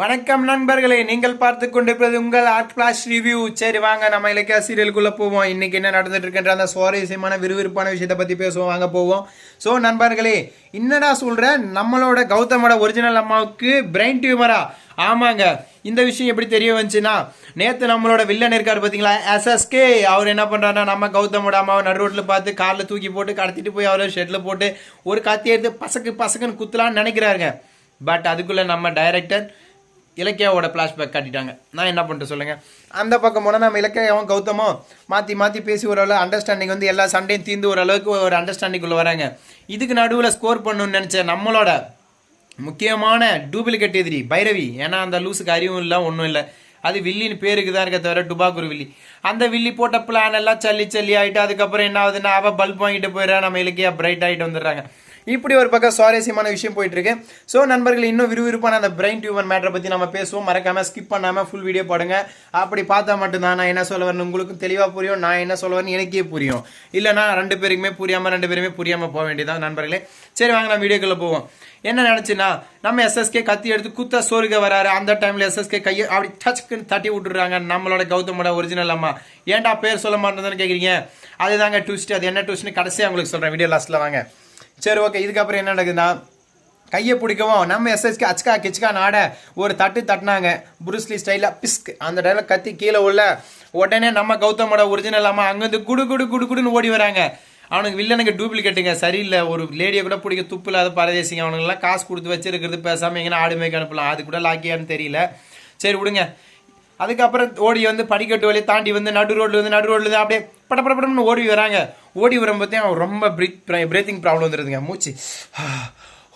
வணக்கம் நண்பர்களே நீங்கள் பார்த்து கொண்டிருப்பது உங்கள் ஆர்ட் பிளாஸ் ரிவ்யூ சரி வாங்க நம்ம இலக்கிய சீரியலுக்குள்ள போவோம். இன்னைக்கு என்ன நடந்துட்டு இருக்கின்ற அந்த சுவாரஸ்யமான விறுவிறுப்பான விஷயத்தை பத்தி பேசுவோம். வாங்க போவோம். ஸோ நண்பர்களே என்னடா சொல்றேன் நம்மளோட கௌதமோட ஒரிஜினல் அம்மாவுக்கு பிரெயின் டியூமரா ஆமாங்க. இந்த விஷயம் எப்படி தெரிய வந்துச்சுன்னா நேற்று நம்மளோட வில்லன் இருக்காரு பார்த்தீங்களா எஸ்எஸ்கே அவர் என்ன பண்ணுறாருன்னா நம்ம கௌதமோட அம்மாவை நடு ரோட்டில் பார்த்து காரில் தூக்கி போட்டு கடத்திட்டு போய் அவரை ஷெட்டில் போட்டு ஒரு கத்தி எடுத்து பசக்கு பசக்குன்னு குத்தலான்னு நினைக்கிறாருங்க. பட் அதுக்குள்ளே நம்ம டைரக்டர் இலக்கியாவோட ஃப்ளாஷ்பேக் காட்டிட்டாங்க. நான் என்ன பண்ணிட்டு சொல்லுங்கள் அந்த பக்கம் போனால் நம்ம இலக்கியாவும் கௌதமும் மாற்றி மாற்றி பேசி ஓரளவு அண்டர்ஸ்டாண்டிங் வந்து எல்லா சண்டையும் தீர்ந்து ஓரளவுக்கு ஒரு அண்டர்ஸ்டாண்டிங்குள்ளே வராங்க. இதுக்கு நடுவில் ஸ்கோர் பண்ணணும்னு நினச்ச நம்மளோட முக்கியமான டூப்ளிகேட் எதிரி பைரவி. ஏன்னா அந்த லூஸுக்கு அறிவும் இல்லை ஒன்றும் இல்லை. அது வில்லின்னு பேருக்கு தான் இருக்க தவிர டுபாக்கூர் வில்லி. அந்த வில்லி போட்ட பிளான் எல்லாம் சல்லி சல்லி ஆகிட்டு அதுக்கப்புறம் என்ன ஆகுதுன்னா அவள் பல்ப் வாங்கிட்டு போயிடறா நம்ம இலக்கியா பிரைட் ஆகிட்டு வந்துடுறாங்க. இப்படி ஒரு பக்கம் சுவாரஸ்யமான விஷயம் போயிட்டு இருக்கு ஸோ நண்பர்கள் இன்னும் விறுவிறுப்பான அந்த பிரெயின் டியூமர் மேட்டரை பற்றி நம்ம பேசுவோம். மறக்காம ஸ்கிப் பண்ணாமல் ஃபுல் வீடியோ பாடுங்க. அப்படி பார்த்தா மட்டும்தான் நான் என்ன சொல்ல வரேன் உங்களுக்கும் தெளிவாக புரியும். நான் என்ன சொல்ல வரேன்னு எனக்கே புரியும். இல்லைனா ரெண்டு பேருக்குமே புரியாம ரெண்டு பேருமே புரியாம போக வேண்டியதான் நண்பர்களே. சரி வாங்க நான் வீடியோக்குள்ள போவோம். என்ன நினைச்சுன்னா நம்ம எஸ்எஸ்கே கத்தி எடுத்து குத்த சோறுக வராரு. அந்த டைம்ல எஸ்எஸ்கே கையை அப்படி டச்சுக்குன்னு தட்டி விட்டுறாங்க நம்மளோட கௌதமோட ஒரிஜினல் அம்மா. ஏன்டா பேர் சொல்ல மாட்டேன்னு கேட்குறீங்க அதுதாங்க ட்விஸ்ட் அது என்ன ட்விஸ்ட்னு கடைசியாக உங்களுக்கு சொல்கிறேன் வீடியோ லாஸ்ட்டில் வாங்க. சரி ஓகே இதுக்கப்புறம் என்ன நடக்குதுன்னா கையை பிடிக்கவும் நம்ம எஸ்எஸ்கே அச்கா கிச்கா நாட ஒரு தட்டு தட்டினாங்க. புருஸ்லி ஸ்டைலில் பிஸ்க் அந்த டைம்ல கத்தி கீழே உள்ள உடனே நம்ம கௌதமோட ஒரிஜினல் அம்மா அங்கேருந்து குடு குடு குடு குடுன்னு ஓடி வராங்க. அவனுக்கு வில்லனுக்கு டூப்ளிகேட்டுங்க சரியில்லை ஒரு லேடியை கூட பிடிக்க துப்பு இல்லாத பரதேசிங்க. அவனுங்கெல்லாம் காசு கொடுத்து வச்சிருக்கிறது பேசாமல் எங்கன்னா ஆடு அனுப்பலாம். அது கூட லாக்கியான்னு தெரியல. சரி விடுங்க. அதுக்கப்புறம் ஓடி வந்து படிக்கட்டு வழியை தாண்டி வந்து நடு ரோட்ல வந்து நடு ரோட்ல அப்படியே பட ஓடி வராங்க. ஓடி வரும்போதே அவன் ரொம்ப பிரீத் பிரீத்திங் ப்ராப்ளம் வந்துருதுங்க. மூச்சு.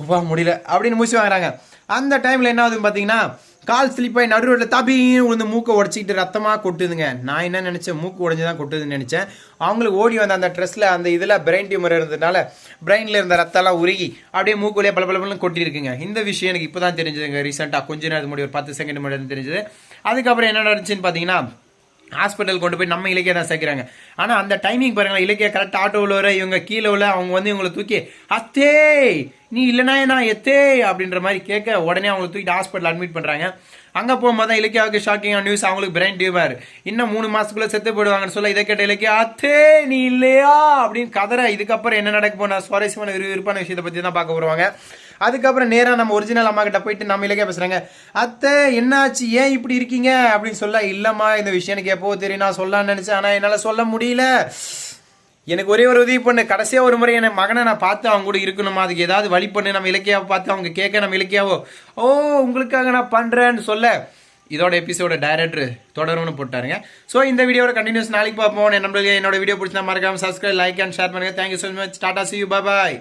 உப்பா முடியல. அப்படின்னு மூச்சு வாங்குறாங்க. அந்த டைமில் என்ன ஆகுதுன்னு பார்த்தீங்கன்னா கால் ஸ்லிப் நடு ரோட்டில் தபின்னு விழுந்து மூக்கை உடச்சிக்கிட்டு ரத்தமாக கொட்டுதுங்க. நான் என்ன நினச்சேன்? மூக்கு உடஞ்சி தான் கொட்டுதுன்னு நினச்சேன். அவங்களுக்கு ஓடி வந்த அந்த ட்ரெஸ்ஸில் அந்த இதில் பிரெயின் டியூமர் இருந்ததுனால பிரெயினில் இருந்த ரத்தம்லாம் உருகி அப்படியே மூக்குள்ளே பல பல கொட்டியிருக்குங்க. இந்த விஷயம் எனக்கு இப்போ தான் தெரிஞ்சதுங்க ரீசெண்டாக கொஞ்ச நேரத்துக்கு முன்னாடி ஒரு பத்து செகண்ட் முன்னாடி தெரிஞ்சது. அதுக்கப்புறம் என்ன நடந்துச்சுன்னு பார்த்தீங்கன்னா ஹாஸ்பிட்டல் கொண்டு போய் நம்ம இலக்கிய தான் சேர்க்குறாங்க. ஆனால் அந்த டைமிங் பாருங்களேன் இலக்கிய கரெக்டாக ஆட்டோவில் வர இவங்க கீழே உள்ள அவங்க வந்து இவங்களை தூக்கி அஸ்தே நீ இல்லைனா நான் எத்தே அப்படின்ற மாதிரி கேட்க உடனே அவங்களை தூக்கிட்டு ஹாஸ்பிட்டல் அட்மிட் பண்ணுறாங்க அங்கே போகும்போது தான் இலக்கியாவுக்கு ஷாக்கிங்கான நியூஸ் அவங்களுக்கு பிரெயின் டியூமர் இன்னும் மூணு மாதத்துக்குள்ளே செத்து போயிடுவாங்கன்னு சொல்ல இதை கேட்ட இலக்கியா அத்தே நீ இல்லையா அப்படின்னு கதற. இதுக்கப்புறம் என்ன நடக்க போனால் சுவாரஸ்யமான விறுவிறுப்பான விஷயத்தை பற்றி தான் பார்க்க போடுவாங்க அதுக்கப்புறம் நேராக நம்ம ஒரிஜினல் அம்மா கிட்ட போயிட்டு நம்ம இலக்கியா பேசுகிறாங்க அத்தை என்னாச்சு? ஏன் இப்படி இருக்கீங்க? அப்படின்னு சொல்ல இல்லைம்மா இந்த விஷயம் எனக்கு எப்போ தெரியும். நான் சொல்லலாம்னு நினச்சேன். ஆனால் என்னால் சொல்ல முடியல. எனக்கு ஒரே ஒரு உதவி பண்ணு. கடைசியாக ஒரு முறை என் மகனை நான் பார்த்து அவங்க கூட இருக்கணுமா? அதுக்கு ஏதாவது வழி பண்ணு. நம்ம இலக்கியாவை பார்த்து அவங்க கேட்க நம்ம இலக்கியாவோ? ஓ உங்களுக்காக நான் பண்ணுறேன்னு சொல்ல. இதோட எபிசோட டைரக்டர் தொடரும்னு போட்டாருங்க. ஸோ இந்த வீடியோட கண்டினியூஸ் நாளைக்கு பார்ப்போம். நம்மளுக்கு என்னோட வீடியோ பிடிச்சா மறக்காம சப்ஸ்கிரைப் லைக் அண்ட் ஷேர் பண்ணுங்க. Thank you so much tata see you bye